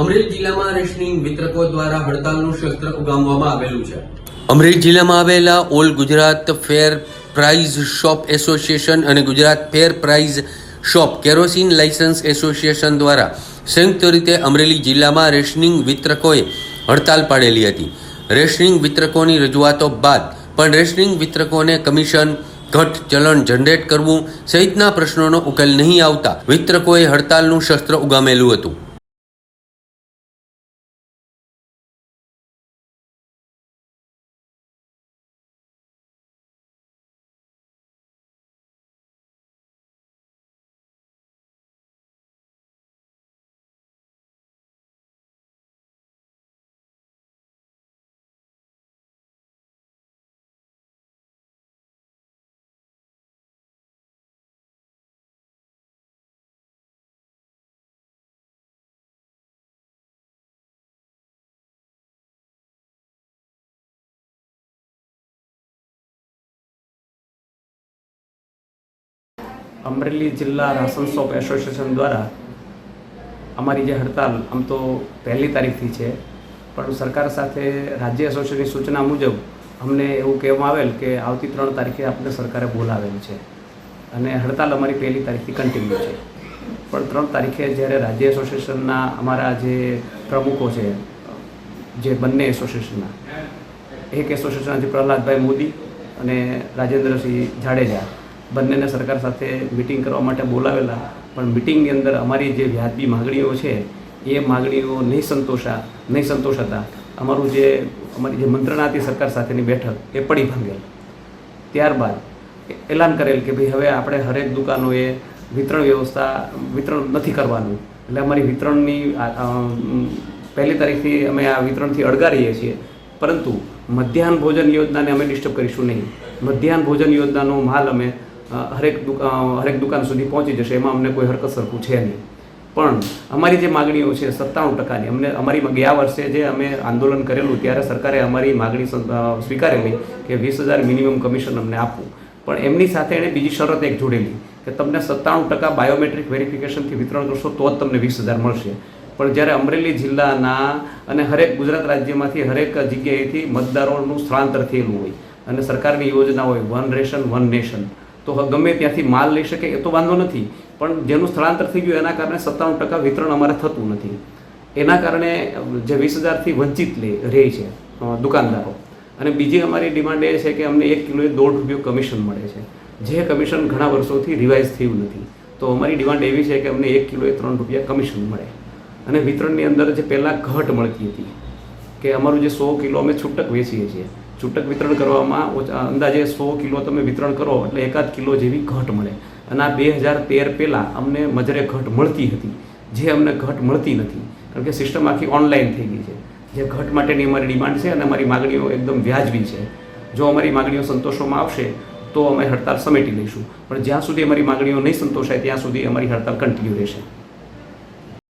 અમરેલી જિલ્લામાં રેશનિંગ વિતરકો દ્વારા હડતાલનું શસ્ત્ર ઉગામવામાં આવેલું છે. અમરેલી જિલ્લામાં આવેલા all Gujarat fair price shop association અને Gujarat fair price shop kerosene license association દ્વારા સંયુક્ત રીતે અમરેલી જિલ્લામાં રેશનિંગ વિતરકોએ હડતાલ પાડેલી હતી. રેશનિંગ વિતરકોની રજૂઆતો બાદ પણ રેશનિંગ વિતરકોને કમિશન, ઘટ, ચલણ જનરેટ કરવું સહિતના પ્રશ્નોનો ઉકેલ નહીં આવતા વિતરકોએ હડતાલનું શસ્ત્ર ઉગામેલું હતું. અમરેલી જિલ્લા રાશન શોપ એસોસિએશન દ્વારા અમારી જે હડતાલ, આમ તો પહેલી તારીખથી છે, પણ સરકાર સાથે રાજ્ય એસોસિએશનની સૂચના મુજબ અમને એવું કહેવામાં આવેલ કે આવતી ત્રણ તારીખે આપણે સરકારે બોલાવેલ છે. અને હડતાલ અમારી પહેલી તારીખથી કન્ટિન્યુ છે. પણ ત્રણ તારીખે જ્યારે રાજ્ય એસોસિએશનના અમારા જે પ્રમુખો છે, જે બંને એસોસિએશનના, એક એસોસિએશનથી પ્રહલાદભાઈ મોદી અને રાજેન્દ્રસિંહ જાડેજા બંનેને સરકાર સાથે મિટિંગ કરવા માટે બોલાવેલા. પણ મિટિંગની અંદર અમારી જે વ્યાજબી માગણીઓ છે, એ માગણીઓ નહીં સંતોષા નહીં સંતોષાતા અમારું જે, અમારી જે મંત્રણા હતી સરકાર સાથેની બેઠક, એ પડી ભાંગેલ. ત્યારબાદ એલાન કરેલ કે ભાઈ હવે આપણે હરેક દુકાનોએ વિતરણ વ્યવસ્થા, વિતરણ નથી કરવાનું. એટલે અમારી વિતરણની પહેલી તારીખથી અમે આ વિતરણથી અળગારીએ છીએ. પરંતુ મધ્યાહન ભોજન યોજનાને અમે ડિસ્ટર્બ કરીશું નહીં. મધ્યાહન ભોજન યોજનાનો માલ અમે હરેક હરેક દુકાન સુધી પહોંચી જશે, એમાં અમને કોઈ હરકત સરખું છે નહીં. પણ અમારી જે માગણીઓ છે, સત્તાણું ટકાની, અમને અમારી ગયા વર્ષે જે અમે આંદોલન કરેલું, ત્યારે સરકારે અમારી માગણી સ્વીકારેલી કે વીસ હજાર મિનિમમ કમિશન અમને આપવું. પણ એમની સાથે એણે બીજી શરત એક જોડેલી, કે તમને સત્તાણું ટકા બાયોમેટ્રિક વેરિફિકેશનથી વિતરણ કરશો, તો જ તમને વીસ હજાર મળશે. પણ જ્યારે અમરેલી જિલ્લાના અને હરેક ગુજરાત રાજ્યમાંથી હરેક જગ્યાએથી મતદારોનું સ્થળાંતર થયેલું હોય, અને સરકારની યોજના હોય, વન રેશન, વન નેશન તો ગમે ત્યાંથી માલ લઈ શકે એ તો વાંધો નથી. પણ જેનું સ્થળાંતર થઈ ગયું એના કારણે સત્તાણું ટકા વિતરણ અમારે થતું નથી. એના કારણે જે વીસ હજારથી વંચિત લે રહે છે દુકાનદારો. અને બીજી અમારી ડિમાન્ડ એ છે કે અમને એક કિલોએ દોઢ રૂપિયો કમિશન મળે છે. જે કમિશન ઘણા વર્ષોથી રિવાઇઝ થયું નથી. તો અમારી ડિમાન્ડ એવી છે કે અમને એક કિલોએ ત્રણ રૂપિયા કમિશન મળે. અને વિતરણની અંદર જે પહેલાં ઘટ મળતી હતી, કે અમારું જે સો કિલો અમે છૂટક વેચીએ છીએ છૂટક વિતરણ કરવામાં અંદાજે સો કિલો તમે વિતરણ કરો એટલે એકાદ કિલો જેવી ઘટ મળે. અને આ બે હજાર તેર પહેલાં અમને મજરે ઘટ મળતી હતી, જે અમને ઘટ મળતી નથી. કારણ કે સિસ્ટમ આખી ઓનલાઈન થઈ ગઈ છે. જે ઘટ માટેની અમારી ડિમાન્ડ છે અને અમારી માગણીઓ એકદમ વ્યાજબી છે. જો અમારી માગણીઓ સંતોષવામાં આવશે, તો અમે હડતાલ સમેટી લઈશું. પણ જ્યાં સુધી અમારી માગણીઓ નહીં સંતોષાય, ત્યાં સુધી અમારી હડતાલ કન્ટિન્યુ રહેશે.